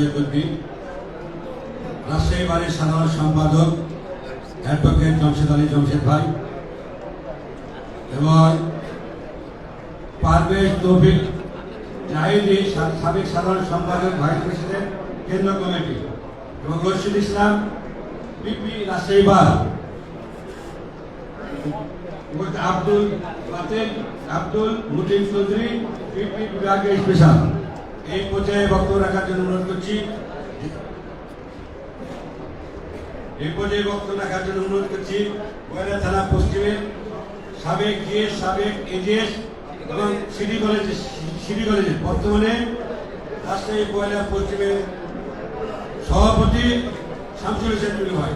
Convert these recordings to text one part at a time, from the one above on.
বিজয় রাজশাহী বাড়ির সাধারণ সম্পাদক অ্যাডভোকেট জমশেদ আলী জমশেদ ভাই। এবং পারভেজ জাহিদি সাবেক সাধারণ সম্পাদক ভাইস প্রেসিডেন্ট কেন্দ্র কমিটি এবং রশিদ ইসলাম রাজশাহী বার আব্দুল আব্দুল মুটিন চৌধুরী পিপি বিভাগের স্পেশাল এই পর্যায়ে বক্তব্য রাখার জন্য অনুরোধ করছি। এই পর্যায়ে বক্তব্য রাখার জন্য অনুরোধ করছি কয়লা থানা পশ্চিমের সাবেক জিএস, সাবেক এজিএস এবং সিটি কলেজ, সিটি কলেজের বর্তমানে রাজশাহী কয়লা পশ্চিমের সভাপতি শামসুল হোসেন ভাই।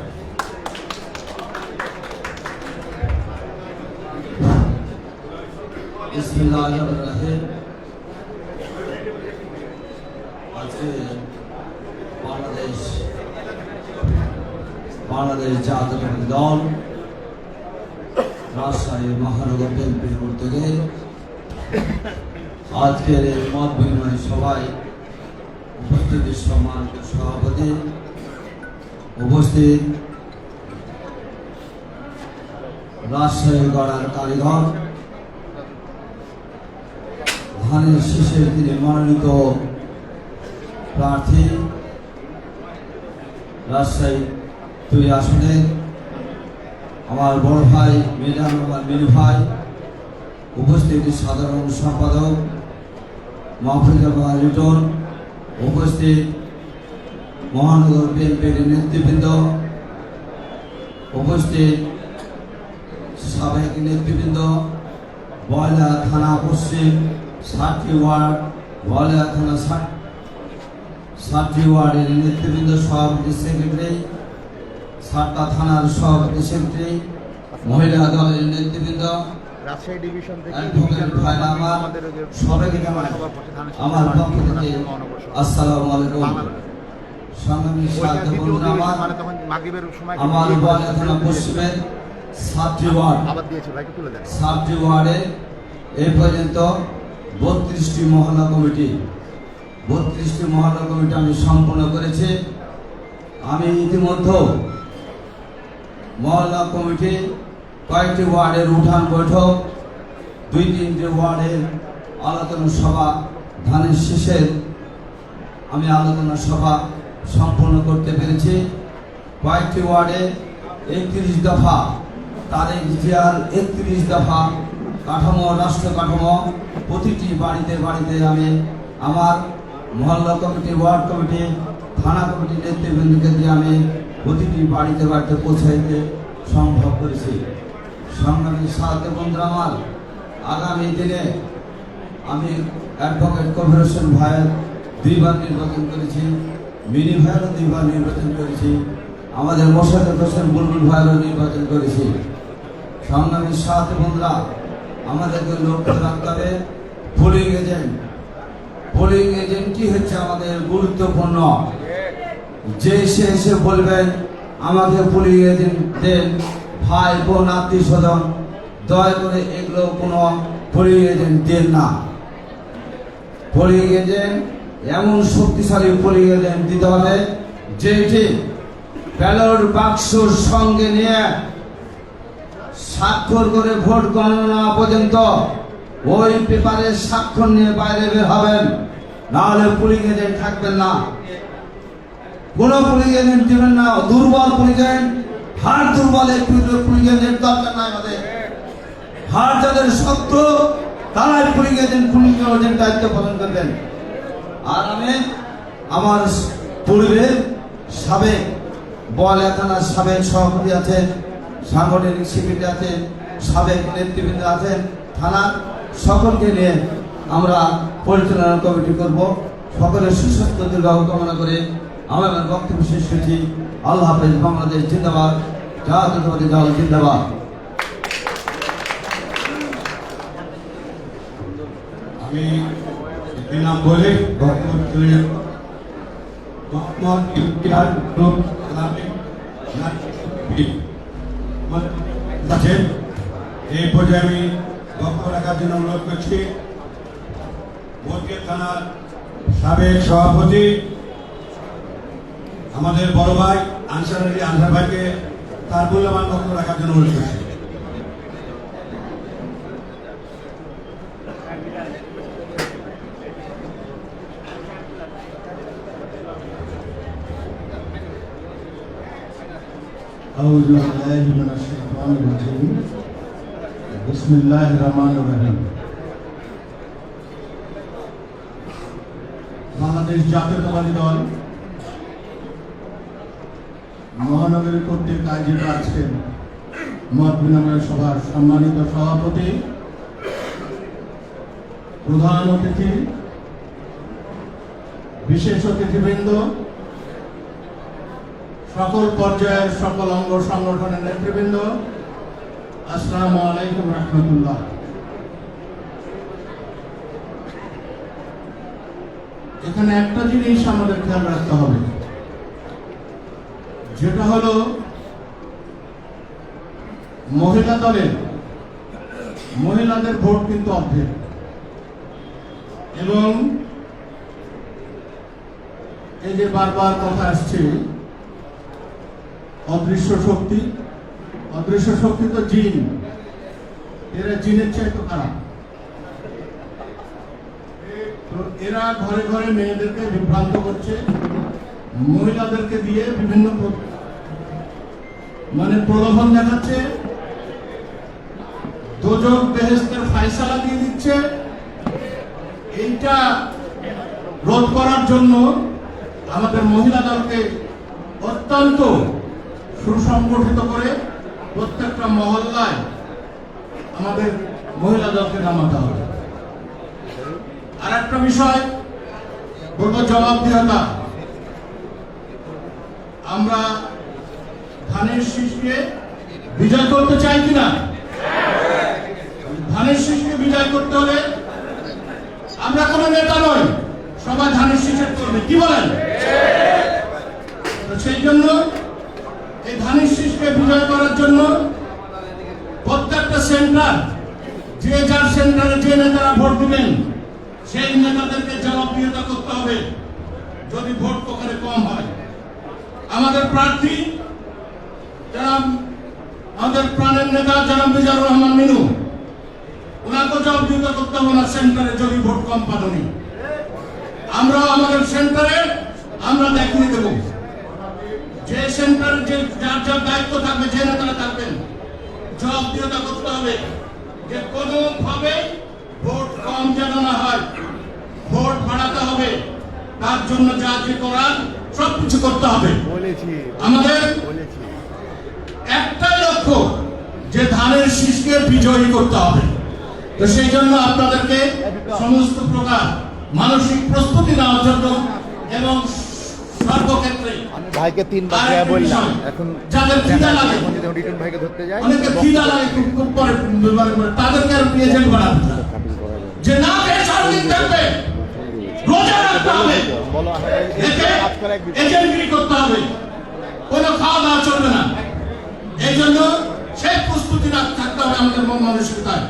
বিসমিল্লাহির আজকে বাংলাদেশ বাংলাদেশ জাতীয় দল, রাজশাহী মহানগর বিএনপির উদ্যোগে আজকের এই মত বিনিময় সভায় উপস্থিত সম্মানিত সভাপতি উপস্থিত রাজশাহী গড়ার কারিগর, ধানের শীষে তিনি মনোনীত প্রার্থী, রাজশাহী দুই আসনে। আমার বড় ভাই মিজান আমার মিনু ভাই, উপস্থিত সাধারণ সম্পাদক মাহফুজা লিটন, উপস্থিত মহানগর বিএনপির নেতৃবৃন্দ, উপস্থিত সাবেক নেতৃবৃন্দ বয়লা থানা পশ্চিম ষাটটি ওয়ার্ড বয়লা থানা ষাট ষাটটি ওয়ার্ডের নেতৃবৃন্দ, সভাপতি, সেক্রেটারি সাতটা থানার সব সেক্রেটারি মহিলা দলের নেতৃবৃন্দ রাজশাহী ডিভিশন থেকে আমার সবাইকে আমার পক্ষ থেকে আসসালামু আলাইকুম। সংগ্রামী সাথে বন্ধুরা আমার তখন মাগরিবের সময় আমার বয়লা থানা পশ্চিমের সাতটি ওয়ার্ড। সাতটি পর্যন্ত বত্রিশটি মহল্লা কমিটি বত্রিশটি মহল্লা কমিটি আমি সম্পন্ন করেছি। আমি ইতিমধ্যে মহল্লা কমিটি কয়েকটি ওয়ার্ডের উঠান বৈঠক, দুই তিনটি ওয়ার্ডের আলোচনা সভা ধানের শীষের আমি আলোচনা সভা সম্পন্ন করতে পেরেছি। কয়েকটি ওয়ার্ডে একত্রিশ দফা তারেক জিয়ার একত্রিশ দফা কাঠামো, রাষ্ট্র কাঠামো, প্রতিটি বাড়িতে বাড়িতে আমি আমার মহল্লা কমিটি, ওয়ার্ড কমিটি, থানা কমিটি নেতৃবৃন্দকে দিয়ে আমি প্রতিটি বাড়িতে বাড়িতে পৌঁছাইতে সম্ভব করেছি। সংগ্রামী সাথে বন্ধুরা আমার, আগামী দিনে আমি অ্যাডভোকেট হোসেন ভাইয়ের দুইবার নির্বাচন করেছি, মিনি ভাইয়েরও দুইবার নির্বাচন করেছি, আমাদের মোশারফ হোসেন বুলবুল ভাইয়েরও নির্বাচন করেছি। সংগ্রামী সাথ বন্ধুরা, আমাদেরকে লক্ষ্য রাখতে হবে পোলিং এজেন্ট পোলিং এজেন্টই হচ্ছে আমাদের গুরুত্বপূর্ণ যে সে এসে বলবেন আমাকে পোলিং এজেন্ট দেন, ভাই, বোন, আত্মীয় স্বজন, দয়া করে এগুলো কোনো পোলিং এজেন্ট দেন না। পোলিং এজেন্ট, এমন শক্তিশালী পোলিং এজেন্ট দিতে হবে, যেটি ব্যালট বাক্সর সঙ্গে নিয়ে স্বাক্ষর করে ভোট গণনা পর্যন্ত ওই পেপারে স্বাক্ষর নিয়ে বাইরে বের হবেন। নাহলে পুলিং এজেন্ট থাকবেন না। কোন এজেন্ট দিবেন না দুর্বল পুলিং এজেন্ট হার দুর্বল একটু পুলিং এজেন্ট দরকার নাই আমাদের। হার যাদের শক্ত তারাই এজেন্ট পুলিং দায়িত্ব পালন করবেন আর আমি আমার পূর্বে সাবেক বয়লা থানার সাবেক সভাপতি আছেন, সাংগঠনিক সেক্রেটারি আছেন, সাবেক নেতৃবৃন্দ আছেন, থানার সকলকে নিয়ে আমরা পরিচালনা কমিটি করব। সকলের সুস্বাস্থ্য দীর্ঘায়ু কামনা করে আমি আমার বক্তব্য শেষ করছি। আল্লাহ হাফেজ, বাংলাদেশ জিন্দাবাদ। জাতীয়তাবাদী দল জিন্দাবাদ। আমি নাম বলে এই পর্যায়ে আমি বক্তব্য রাখার জন্য অনুরোধ করছি। থানার সাবেক সভাপতি আমাদের বড় ভাই আনসার আলী আনসার ভাইকে তার মূল্যবান বক্তব্য রাখার জন্য অনুরোধ করছি أعوذ بالله من الشيطان الرجيم بسم الله الرحمن الرحيم বাংলাদেশ জাতীয়তাবাদী দল মহানগরী কর্তৃক আয়োজিত আজকের মত সভার সম্মানিত সভাপতি, প্রধান অতিথি, বিশেষ অতিথিবৃন্দ, সকল পর্যায়ের সকল অঙ্গ সংগঠনের নেতৃবৃন্দ, আসসালামু আলাইকুম রহমতুল্লাহ। এখানে একটা জিনিস আমাদের খেয়াল রাখতে হবে। যেটা হলো মহিলা দলের, মহিলাদের ভোট কিন্তু অর্ধেক। এবং এই যে বারবার কথা আসছে, অদৃশ্য শক্তি অদৃশ্য শক্তি তো জিন। এরা জিনের খারাপ। তো এরা ঘরে ঘরে মেয়েদেরকে বিভ্রান্ত করছে। মহিলাদেরকে দিয়ে বিভিন্ন মানে প্রলোভন দেখাচ্ছে। দোজক বেহেস্তের দিয়ে দিচ্ছে। এইটা রোধ করার জন্য আমাদের মহিলা দলকে অত্যন্ত সুসংগঠিত করে প্রত্যেকটা মহল্লায় আমাদের মহিলা দলকে নামাতে হবে। আর একটা বিষয় জবাবদিহতা। আমরা ধানের শীষকে বিজয় করতে চাই কিনা? ধানের শীষকে বিজয় করতে হলে আমরা কোনো নেতা নই, সবাই ধানের শীষের করবে কি বলেন? সেই জন্য এই ধানের শীষকে বিজয় করার জন্য প্রত্যেকটা সেন্টার, যে যার সেন্টারে যে নেতারা ভোট দিবেন, সেই নেতাদেরকে জনপ্রিয়তা করতে হবে। যদি ভোট ওখানে কম হয়। আমাদের প্রার্থী যারা আমাদের প্রাণের নেতা যারা মিজানুর রহমান মিনু। ওনাকে জবাবদিহিতা করতে হবে না, সেন্টারে যদি ভোট কম পানি আমরা আমাদের সেন্টারে, আমরা দেখিয়ে দেবো। যে সেন্টারে যে যার যার দায়িত্ব থাকবে, যে নেতারা থাকবেন, জবাবদিহিতা করতে হবে যে কোনোভাবে ভোট কম যেন না হয়। ভোট বাড়াতে হবে, তার জন্য যা যে করার সব কিছু করতে হবে। আমাদের একটাই লক্ষ্য যে ধানের শীষকে বিজয়ী করতে হবে। তো সেই জন্য আপনাদেরকে সমস্ত প্রকার মানসিক প্রস্তুতি নেওয়ার জন্য এবং সর্বক্ষেত্রে আমি ভাইকে আর বললাম এখন যাদের খিদা লাগে এখন ভাইকে ধরতে যাই অনেকে খিদা লাগে খুব খুব পরে তাদেরকে আর এজেন্ট বানাবে যে না খেয়ে সারাদিন থাকবে রোজা রাখতে হবে। এজেন্টগিরি করতে হবে। কোনো খাওয়া দাওয়া চলবে না। এই জন্য সেই প্রস্তুতি থাকতে হবে আমাদের মন মানসিকতায়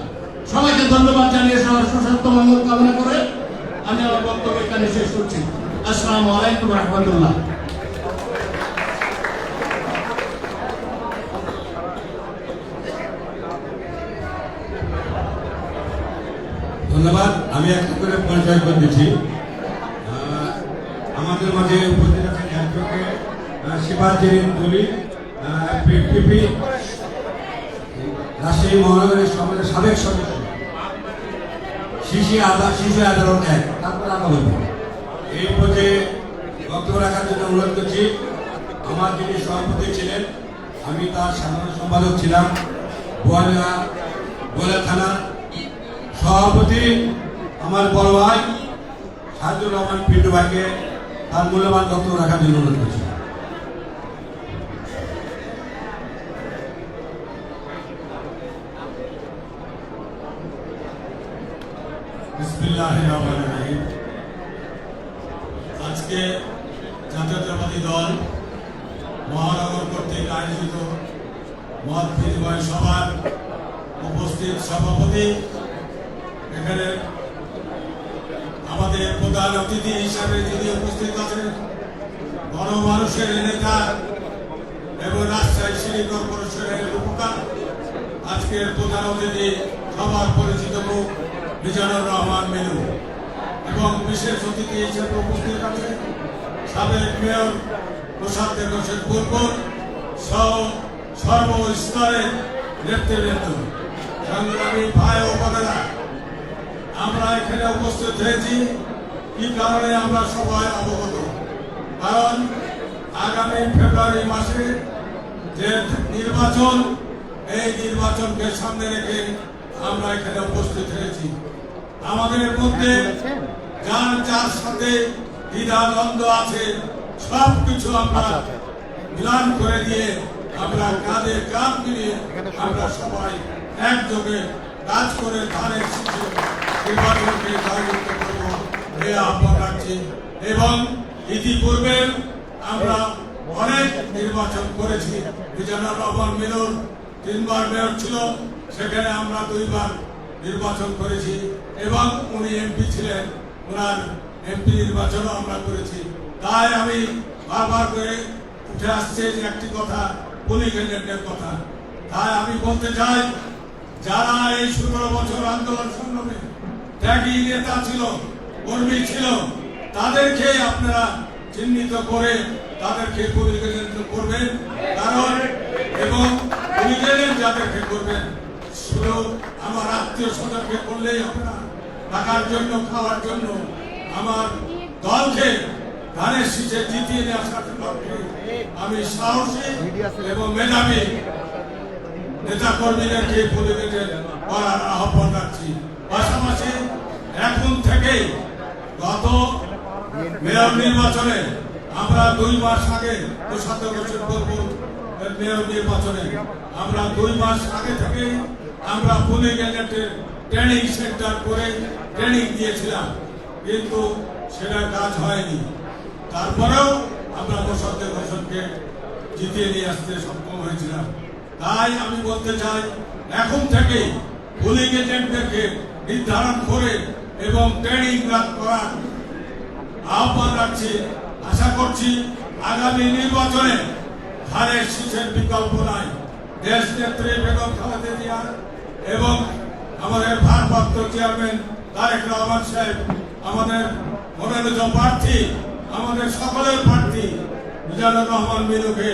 সবাইকে ধন্যবাদ জানিয়ে সবার সুস্বাস্থ্য মঙ্গল কামনা করে আমি আমার বক্তব্য এখানে শেষ করছি। আসসালামু আলাইকুম রহমতুল্লাহ। ধন্যবাদ। আমি একটা করে পরিচয় করে দিচ্ছি। আমাদের মাঝে উপস্থিত আছেন অ্যাডভোকেট শিবাজি তুলি পিপি রাজশাহী মহানগরের সমাজের সাবেক সদস্য আদা শিশু আদালত এক এই বক্তব্য রাখার জন্য অনুরোধ করছি, আমার যিনি সভাপতি ছিলেন, আমি তার সাধারণ সম্পাদক ছিলাম বোয়ালিয়া বোয়ালিয়া থানা সভাপতি আমার বড় ভাই সাজুর রহমান পিন্টু ভাইকে তার মূল্যবান বক্তব্য রাখার জন্য অনুরোধ করছি বিসমিল্লাহির রহমানির রহিম আজকে জাতীয়তাবাদী দল মহানগর কর্তৃক আয়োজিত মত বিনিময় সভার উপস্থিত সভাপতি এখানে আমাদের প্রধান অতিথি হিসাবে যিনি উপস্থিত আছেন গণমানুষের নেতা এবং রাজশাহী সিটি কর্পোরেশনের উপকার আজকের প্রধান অতিথি সবার পরিচিত মুখ মিজানুর রহমান মেনু এবং বিশেষ অতিথি হিসেবে উপস্থিত আছে সাবেক মেয়র প্রসাদ হোসেন পূর্বর সহ সর্বস্তরের নেতৃবৃন্দ সংগ্রামী ভাই ও বোনেরা আমরা এখানে উপস্থিত হয়েছি। কি কারণে আমরা সবাই অবগত। কারণ আগামী ফেব্রুয়ারি মাসে যে নির্বাচন এই নির্বাচনকে সামনে রেখে আমরা এখানে উপস্থিত হয়েছি। আমাদের মধ্যে যার যার সাথে দ্বিধা দ্বন্দ্ব আছে সব কিছু আমরা মিলান করে দিয়ে আমরা কাঁধে কাঁধ মিলিয়ে আমরা সবাই একযোগে কাজ করে ধানের নির্বাচনকে জয়যুক্ত আহ্বান রাখছি এবং ইতিপূর্বে আমরা অনেক নির্বাচন করেছি। বিজয়নাথ রহমান মিলন তিনবার মেয়র ছিল, সেখানে আমরা দুইবার নির্বাচন করেছি এবং উনি এমপি ছিলেন ওনার এমপি নির্বাচনও আমরা করেছি। তাই আমি বারবার করে উঠে আসছে যে একটি কথা, পুলিশ এজেন্টের কথা। তাই আমি বলতে চাই, যারা এই সতেরো বছর আন্দোলন সংগ্রামে ত্যাগী নেতা ছিল, কর্মী ছিল তাদেরকে আপনারা চিহ্নিত করে তাদেরকে পরিচালিত করবেন। কারণ, এবং নিজেদের যাদেরকে করবেন। শুধু আমার আত্মীয় স্বজনকে করলেই না টাকার জন্য, খাওয়ার জন্য। আমার দলকে ধানের শীষে জিতিয়ে নিয়ে আসার আমি সাহসী এবং মেধাবী নেতা কর্মীদেরকে পরিবেশন করার আহ্বান রাখছি পাশাপাশি এখন থেকে গত মেয়র নির্বাচনে আমরা দুই মাস আগে প্রসাদ বছর করব মেয়র নির্বাচনে আমরা দুই মাস আগে থেকে আমরা পুলিং এজেন্টের ট্রেনিং সেন্টার করে ট্রেনিং দিয়েছিলাম, কিন্তু সেটা কাজ হয়নি। তারপরেও আমরা মোসাদ্দেক হোসেনকে জিতিয়ে নিয়ে আসতে সক্ষম হয়েছিলাম। তাই আমি বলতে চাই, এখন থেকে পুলিং এজেন্টদেরকে নির্ধারণ করে এবং ট্রেনিং করার আহ্বান রাখছি। আশা করছি আগামী নির্বাচনে ধানের শীষের বিকল্প নাই। দেশ নেত্রী বেগম খালেদা জিয়া এবং আমাদের ভারপ্রাপ্ত চেয়ারম্যান তারেক রহমান সাহেব, আমাদের মনোনীত প্রার্থী, আমাদের সকলের প্রার্থী মিজানুর রহমান মিনুকে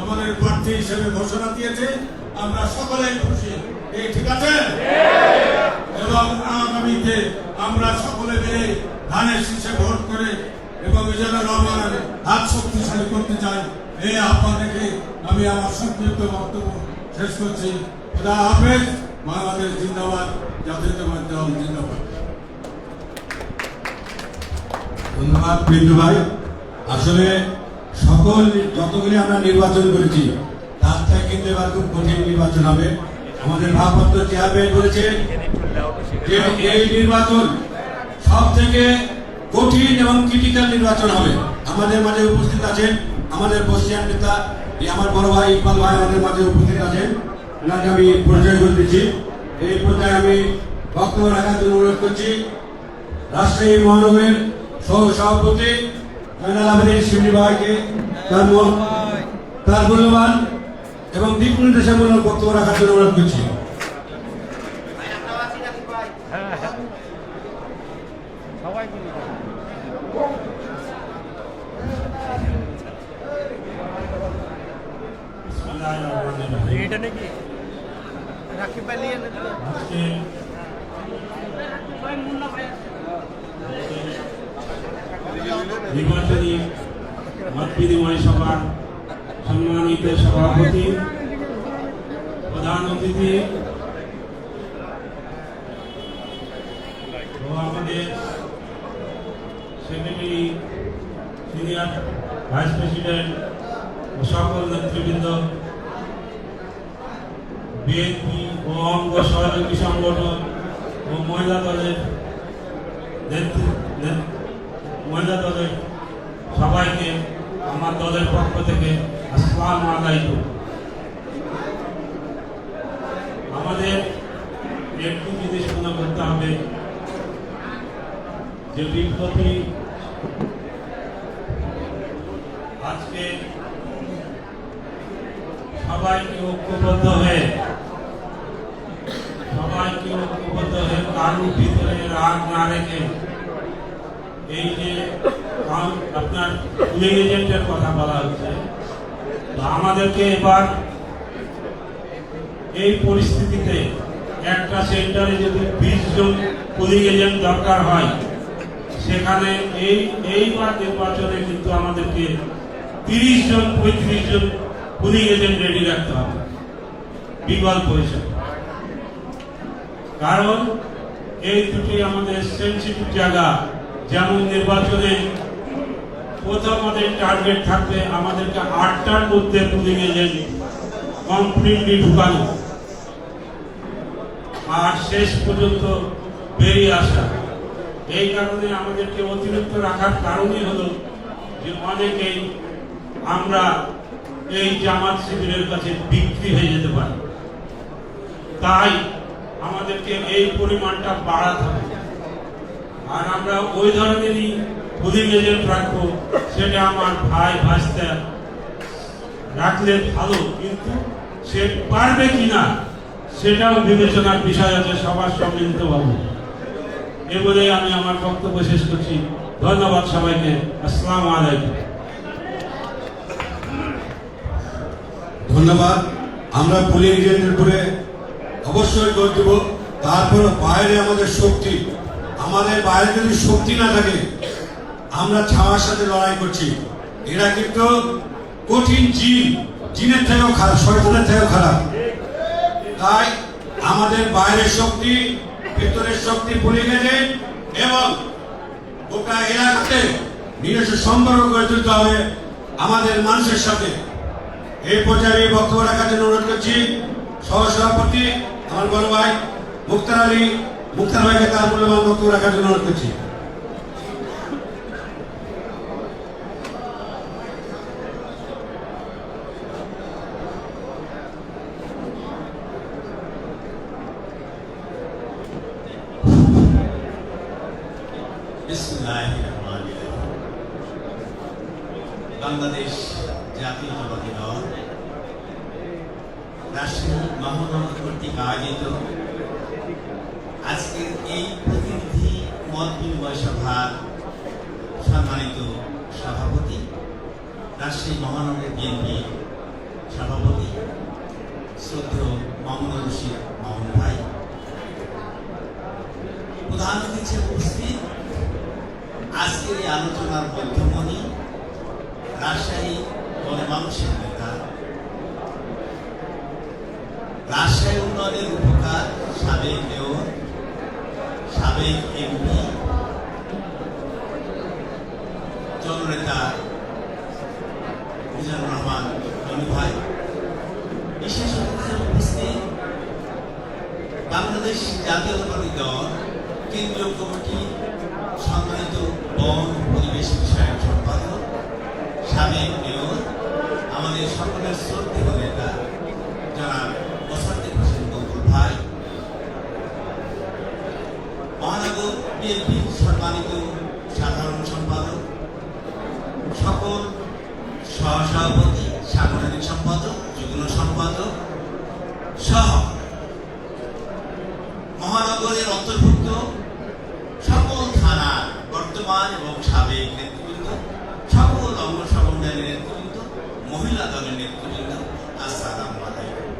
আমাদের প্রার্থী হিসেবে ঘোষণা দিয়েছে। আমরা সকলেই খুশি। ঠিক আছে? এবং আগামীতে আমরা সকলে মিলে ধানের শীষে ভোট করে এবং রহমানের হাত শক্তিশালী করতে চাই। এই আহ্বান আমি আমার সংক্ষিপ্ত বক্তব্য শেষ করছি। খুদা হাফেজ। বাংলাদেশ জিন্দাবাদ। জাতীয়তাবাদ দল জিন্দাবাদ। ধন্যবাদ বিন্দু ভাই। আসলে সকল যতগুলি আমরা নির্বাচন করেছি, তার থেকে কিন্তু এবার খুব কঠিন নির্বাচন হবে। আমাদের ভারপ্রাপ্ত চেয়ারম্যান বলেছেন যে এই নির্বাচন সব থেকে কঠিন এবং ক্রিটিক্যাল নির্বাচন হবে। আমাদের মাঝে উপস্থিত আছেন আমাদের পশ্চিম নেতা আমার বড় ভাই ইকবাল ভাই আমাদের মাঝে উপস্থিত আছেন। ওনাকে আমি পরিচয় করে দিচ্ছি। এই পর্যায়ে আমি বক্তব্য রাখার জন্য অনুরোধ করছি। রাজশাহী মহানগরের সহ সভাপতি জয়নাল শিবলি ভাইকে তার মূল্যবান এবং দিক নির্দেশামূলক বক্তব্য রাখার জন্য অনুরোধ করছি সবাইকে আমার দলের পক্ষ থেকে আমাদের একটু জিনিস মনে করতে হবে। যে বিপ্লবী আজকে সবাইকে ঐক্যবদ্ধ হয়ে, সবাইকে ঐক্যবদ্ধ হয়ে কারুর ভিতরে রাগ না রেখে এই যে আপনার এজেন্টের কথা বলা হচ্ছে। আমাদেরকে এবার এই পরিস্থিতিতে একটা সেন্টারে যদি বিশ জন এজেন্ট দরকার হয়, সেখানে এই, এইবার নির্বাচনে কিন্তু আমাদেরকে তিরিশ জন, পঁয়ত্রিশ জন পুলিং এজেন্ট রেডি রাখতে হবে। বিকল্প হিসেবে। কারণ এই দুটি আমাদের সেন্সিটিভ জায়গা, যেমন নির্বাচনে প্রথম আমাদের টার্গেট থাকবে আমাদেরকে আটটার মধ্যে পুলিং এজেন্ট কমপ্লিটলি ঢুকানো। আর শেষ পর্যন্ত বেরিয়ে আসা। এই কারণে আমাদেরকে অতিরিক্ত রাখার কারণই হলো যে অনেকেই আমরা এই জামাত শিবিরের কাছে বিক্রি হয়ে যেতে পারি। তাই আমাদেরকে এই পরিমাণটা বাড়াতে হবে। আর আমরা ওই ধরনেরই পুলিং এজেন্ট রাখব সেটা আমার ভাই ভাস্তা রাখলে ভালো, কিন্তু সে পারবে কিনা, সেটাও বিবেচনার বিষয় আছে, সবার সম্মিলিত ভাবে। এ বলে আমি আমার বক্তব্য শেষ করছি। ধন্যবাদ সবাইকে। আসসালামু আলাইকুম। ধন্যবাদ। আমরা পুলিং এজেন্টের উপরে অবশ্যই জোর দেব। তারপরে বাইরে আমাদের শক্তি। আমাদের বাইরে যদি শক্তি না থাকে আমরা ছাওয়ার সাথে লড়াই করছি। এরা কিন্তু কঠিন জিন, জিনের থেকেও খারাপ, শয়তানের থেকেও খারাপ। তাই আমাদের বাইরের শক্তি, ভেতরের শক্তি পুলিং গেছে এবং গোটা এলাকাতে নিজস্ব সম্পর্ক গড়ে তুলতে হবে আমাদের মানুষের সাথে। এই পর্যায়ে বক্তব্য রাখার জন্য অনুরোধ করছি, সহসভাপতি আমার বড় ভাই মুক্তার আলী, মুক্তার ভাইকে তার মূল্যবান বক্তব্য রাখার জন্য অনুরোধ করছি। বাংলাদেশ জাতীয়তাবাদী রাজশাহী মহানগর কর্তৃক আয়োজিত আজকের এই প্রতিনিধি মত বিনিময় সভার সম্মানিত সভাপতি রাজশাহী মহানগর বিএনপি সভাপতি শ্রদ্ধেয় মামুনুর রশিদ ভাই। প্রধান অতিথি উপস্থিত আজকের এই আলোচনার মধ্যমণি রাজশাহী গণমানুষের নেতা, রাজশাহী উন্নয়নের উপকার সাবেক মেয়র, সাবেক এমপি, জননেতা মিজানুর রহমান রনি ভাই, বিশেষ উপস্থিত বাংলাদেশ জাতীয়তাবাদী দল, কেন্দ্রীয় কমিটি সম্মানিত বন ও পরিবেশ বিষয়ক সম্পাদক সাবেক মেয়র আমাদের সকলের শ্রদ্ধেয় নেতা জনাব মোসাদ্দেক হোসেন বকুল ভাই মহানগর বিএনপির সম্মানিত সাধারণ সম্পাদক সকল সহসভাপতি সাংগঠনিক সম্পাদক যুগ্ম সম্পাদক সহ মহানগরের অন্তর্ভুক্ত সকল থানার বর্তমান এবং সাবেক নেতৃবৃন্দ সকল অঙ্গ সমন্বয়ের নেতৃবৃন্দ মহিলা দলের নেতৃবৃন্দ আসসালাম আলাইকুম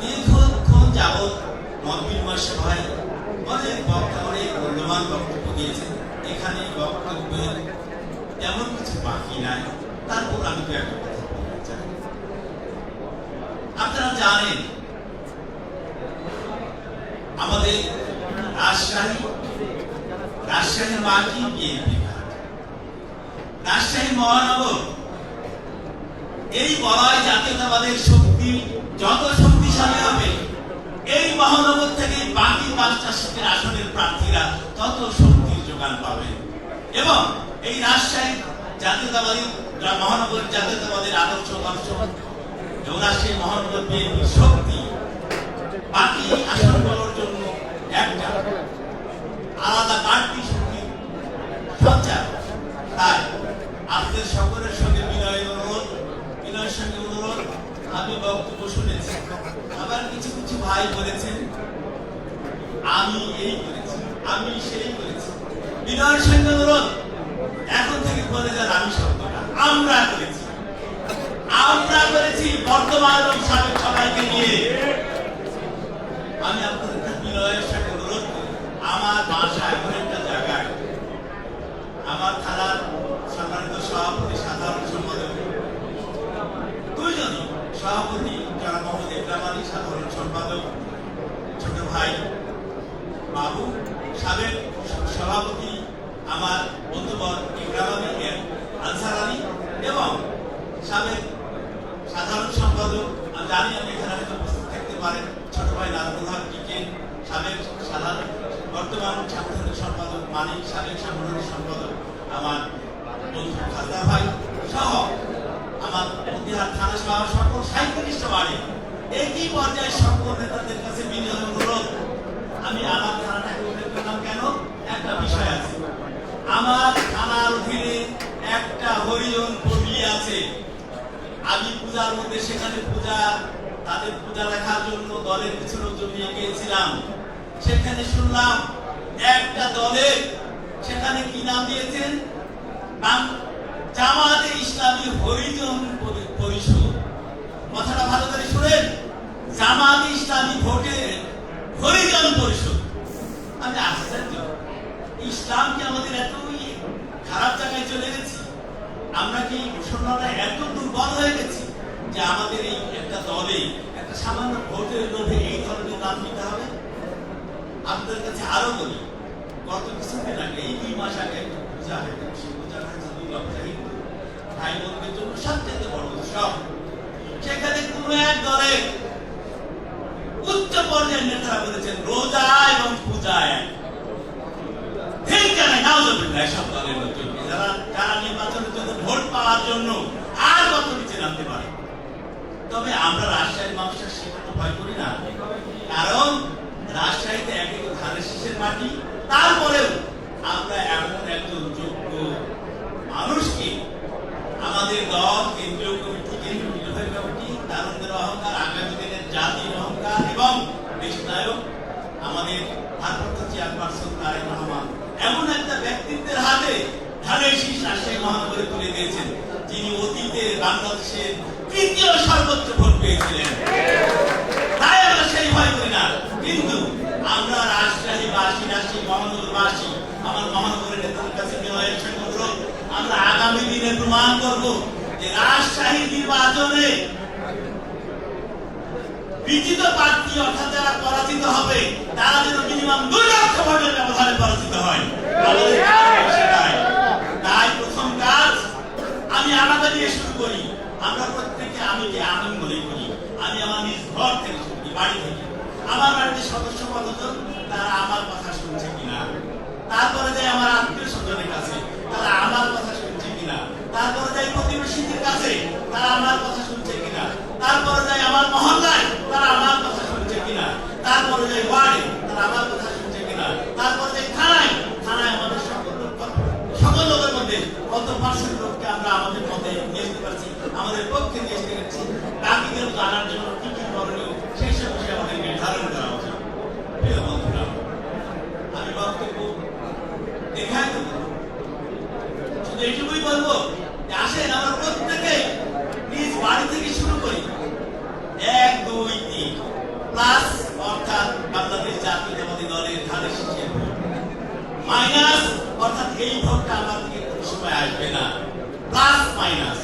দীর্ঘক্ষণ যাবৎ মত বিনিময় সভায় অনেক বক্তা অনেক মূল্যবান বক্তব্য দিয়েছেন। এখানে বক্তব্যের তেমন কিছু বাকি নাই। তারপর আমি আপনারা জানেন, আমাদের রাজশাহী, রাজশাহীর মাটি বিএনপি রাজশাহী মহানগর, এই বলয় জাতীয়তাবাদের শক্তি যত শক্তিশালী হবে এই মহানগর থেকে বাকি পাঁচটা সিটের আসনের প্রার্থীরা তত শক্তির যোগান পাবে। এবং এই রাজশাহী জাতীয়তাবাদী মহানগর জাতীয়তাবাদের আদর্শ দর্শক এবং রাজশাহী মহানগর বিএনপির শক্তি, বাকি আসনগুলোর জন্য একটা আলাদা বাড়তি শক্তি সঞ্চার তাই আপনাদের সকলের সঙ্গে বিনয় অনুরোধ বিনয় আমি বক্তব্য শুনেছি আবার কিছু কিছু ভাই বলেছেন আমি এই করেছি আমি সেই করেছি বিনয়ের সঙ্গে অনুরোধ এখন থেকে বলে যান আমি শব্দটা আমরা করেছি আমরা করেছি বর্তমান এবং সাবেক সবাইকে নিয়ে আমি আপনাদের কাছে বিনয়ের সঙ্গে অনুরোধ করি আমার বাসা এমন একটা জায়গায় আমার থানার সম্মানিত সভাপতি সাধারণ সম্পাদক দুইজনই সভাপতি যারা মোহাম্মদ ইকরাম আলী সাধারণ সম্পাদক ছোট ভাই বাবু সাবেক সভাপতি আমার বন্ধুবর ইকরাম আলী এর আনসার আলী এবং সাবেক সাধারণ সম্পাদক, আমি জানি আমি এখানে উপস্থিত থাকতে পারেন, ছোট ভাই হক টিকেন সাবেক সাধারণ বর্তমান সাংগঠনিক সম্পাদক, মানিক সাবেক সাংগঠনিক সম্পাদক, আমার বন্ধু খাজদার ভাই সহ আমার মন্দিহার থানা সহ সকল সাহিত্যনিষ্ঠ বাড়ি। একই পর্যায়ে সকল নেতাদের কাছে বিনীত অনুরোধ, আমি আমার থানাটাকে উল্লেখ করলাম কেন? একটা বিষয় আছে। আমার থানার অধীনে একটা হরিজন পল্লী আছে। আমি পূজার মধ্যে সেখানে পূজা, তাদের পূজা দেখার জন্য দলের লোকজন নিয়ে গিয়েছিলাম সেখানে শুনলাম একটা দলের সেখানে কি নাম দিয়েছেন? জামাতে ইসলামী হরিজন পরি- পরিষদ। কথাটা ভালো করে শুনেন। জামাতে ইসলামী ভোটের হরিজন পরিষদ আমি আশ্চর্য ইসলাম কি আমাদের এতই খারাপ জায়গায় চলে গেছি আমরা কি মুসলমানরা এত দুর্বল হয়ে গেছি যে আমাদের এই একটা দলে একটা সামান্য ভোটের লোভে এই ধরনের নাম নিতে হবে? আপনাদের কাছে আরও বলি, গত কিছুদিন আগে, এই দুই মাস আগে পূজা হয়ে গেল সেই পূজা ভাই বোনদের জন্য সবচেয়ে বড় উৎসব। সেখানে কোন এক দলের উচ্চ পর্যায়ের নেতারা বলেছেন, রোজা এবং পূজা এক। ঠিক জানে নাউজুবিল্লাহ সব দলের যারা যারা নির্বাচনের জন্য ভোট পাওয়ার জন্য আর কত নিচে নামতে পারে? তবে আমরা রাজশাহীর মানুষের সেখানে ভয় করি না। কারণ রাজশাহীতে একে তো ধানের শীষের মাটি, তারপরেও আমরা এমন একজন যোগ্য মানুষকে আমাদের দল, কেন্দ্রীয় কমিটি, কেন্দ্রীয় নির্বাহী কমিটি তারুণদের অহংকার, আগামী দিনের জাতির অহংকার এবং দেশনায়ক আমাদের ভারপ্রাপ্ত চেয়ারপারসন তারেক রহমান এমন একটা ব্যক্তিত্বের হাতে ধানের শীষ রাজশাহী মহানগরে তুলে দিয়েছেন। যিনি অতীতে বাংলাদেশের তৃতীয় সর্বোচ্চ ভোট পেয়েছিলেন। তাই আমরা সেই ভয় করি না। কিন্তু আমরা রাজশাহী বাসী, রাজশাহী মহানগরবাসী আমার মহানগরের নেতাদের কাছে অনুরোধ। আমরা আগামী দিনে প্রমাণ করব যে রাজশাহী নির্বাচনে বিজিত প্রার্থী অর্থাৎ যারা পরাজিত হবে, তারা যেন মিনিমাম দুই লক্ষ ভোটের ব্যবধানে পরাজিত হয়। তাই প্রথম কাজ আমি আমাকে দিয়ে শুরু করি। আমরা প্রত্যেকে আমি যে আমি মনে করি আমি আমার নিজ ঘর থেকে বাড়ি থেকে। আমার বাড়িতে সদস্য কতজন মাইনাস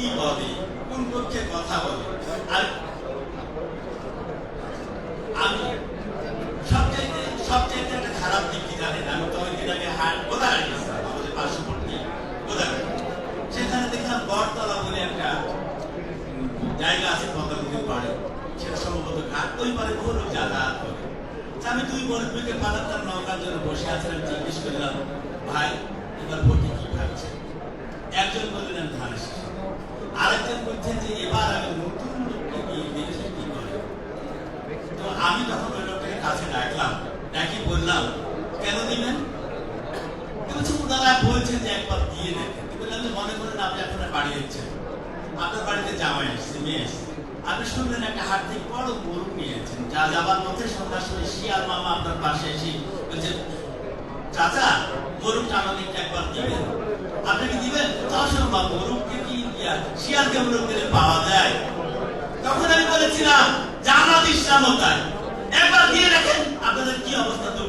কি বলে? কোন পক্ষে কথা বলে? আর আমি সবচাইতে সবচাইতে একটা খারাপ দিক কি জানেন? আমি তো ওই দিন আগে হাট আমাদের পার্শ্ববর্তী গোদাগাড়ি সেখানে দেখলাম বটতলা বলে একটা জায়গা ওই পারে বহু লোক যাতায়াত করে। আমি দুই মুরব্বীকে পালাতাম, নৌকার জন্য বসে আছিলাম, জিজ্ঞেস করলাম, ভাই, এবার ভোটে কি ভাবছে একজন বললেন ধান শীষ আরেকজন বলছেন যে, এবার আমি নতুন লোককে নিয়ে দেখি কি করে। তো আমি তখন ওই লোকটাকে কাছে ডাকলাম, ডাকি বললাম, কেন দিবেন? বলছে, ওনারা বলছেন যে একবার দিয়ে দেখেন। বললাম যে, মনে করেন, আপনি বাড়ি যাচ্ছেন আপনার বাড়িতে জামাই এসছে, মেয়ে আপনি শুনলেন একটা হাট বড় গরু নিয়েছেন যা যাবার পথে সন্ধ্যার সময় শিয়াল মামা আপনার পাশে এসে বলছে চাচা গরুটা আমাদেরকে একবার দিবেন। আপনি দিবেন তা সম্ভব গরুকে কি শিয়ালকে মুরগ পাওয়া যায়। তখন আমি বলেছিলাম জামাত একবার দিয়ে রাখেন আপনাদের কি অবস্থা তখন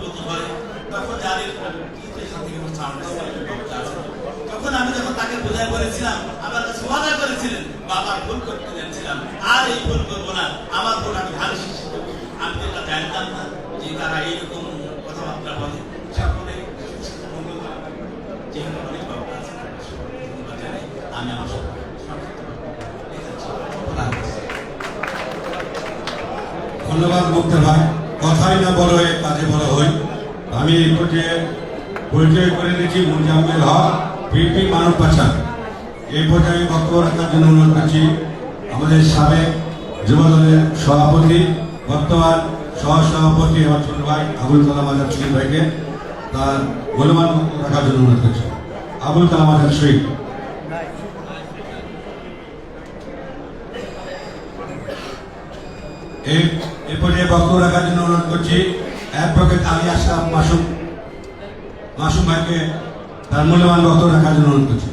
তখন আমি যখন তাকে বোঝাই বলেছিলাম আমার কাছে ওয়াদা করেছিলেন বাবা ভুল করতে যাচ্ছিলাম, আর এই ভুল করব না, আমার ভুল আমি আমি তো এটা জানতাম না যে তারা এইরকম কথাবার্তা বলে সকলে মঙ্গলবার যেহেতু অনেক বক্তা আছে ধন্যবাদ জানাই। আমি আমার সবাইকে সংক্ষিপ্ত করব। ঠিক আছে? খোদা হাফেজ। ধন্যবাদ মুক্তা ভাই কথাই না বড় হয়ে কাজে বড় হই। আমি এই পরিচয় করে দিচ্ছি মুজাম্মেল হক বিপি মানব পাচার। এই পর্যায়ে আমি বক্তব্য রাখার জন্য অনুরোধ করছি আমাদের সাবেক যুবদলের সভাপতি, বর্তমান সহ সভাপতি আমার ছোট ভাই আবুল কালাম আজাদ শহীদ ভাইকে তার মূল্যবান বক্তব্য রাখার জন্য অনুরোধ করছি। আবুল কালাম আজাদ শহীদ। এই এ পর্যায়ে বক্তব্য রাখার জন্য অনুরোধ করছি অ্যাডভোকেট আলী আশরাফ মাসুম মাসুম ভাইকে তার মূল্যবান বক্তব্য রাখার জন্য অনুরোধ করছি।